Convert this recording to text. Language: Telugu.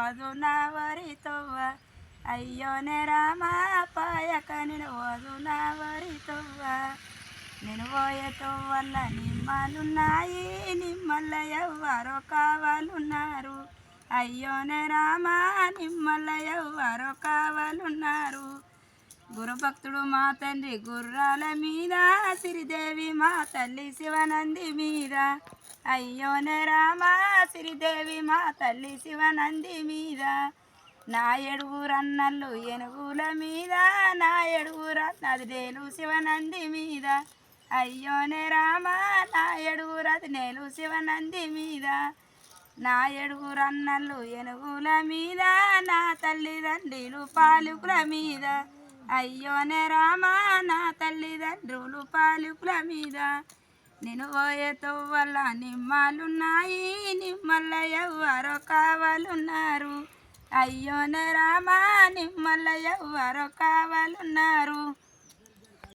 ఓదు నా వరి తొవ్వ అయ్యోనే రామా పాయక నేను నా నేను పోయేతో వల్ల నిమ్మలున్నాయి నిమ్మల్ల ఎవ్వరో కావాలున్నారు అయ్యోనే రామా నిమ్మల్ల ఎవ్వరో కావాలున్నారు గురుభక్తుడు మా తండ్రి గుర్రాల మీద సిరిదేవి మా తల్లి శివనంది మీద. అయ్యోనే రామా సిరిదేవి మా తల్లి శివనంది మీద. నా ఎడుగురన్నళ్ళు ఏనుగుల మీద నా ఎడుగురన్నదినేలు శివనంది మీద. అయ్యోనే రామా నా ఎడుగురది నేలు శివనంది మీద. నా ఎడుగురన్నళ్ళు ఏనుగుల మీద నా తల్లిదండ్రులు పాలుకుల మీద. అయ్యోనే రామా నా తల్లిదండ్రులు పాలుకుల మీద. నేను పోయేతో వల్ల నిమ్మలున్నాయి నిమ్మల్ల ఎవ్వరో కావాలున్నారు అయ్యోనే రామా నిమ్మల్ల ఎవ్వరో కావాలున్నారు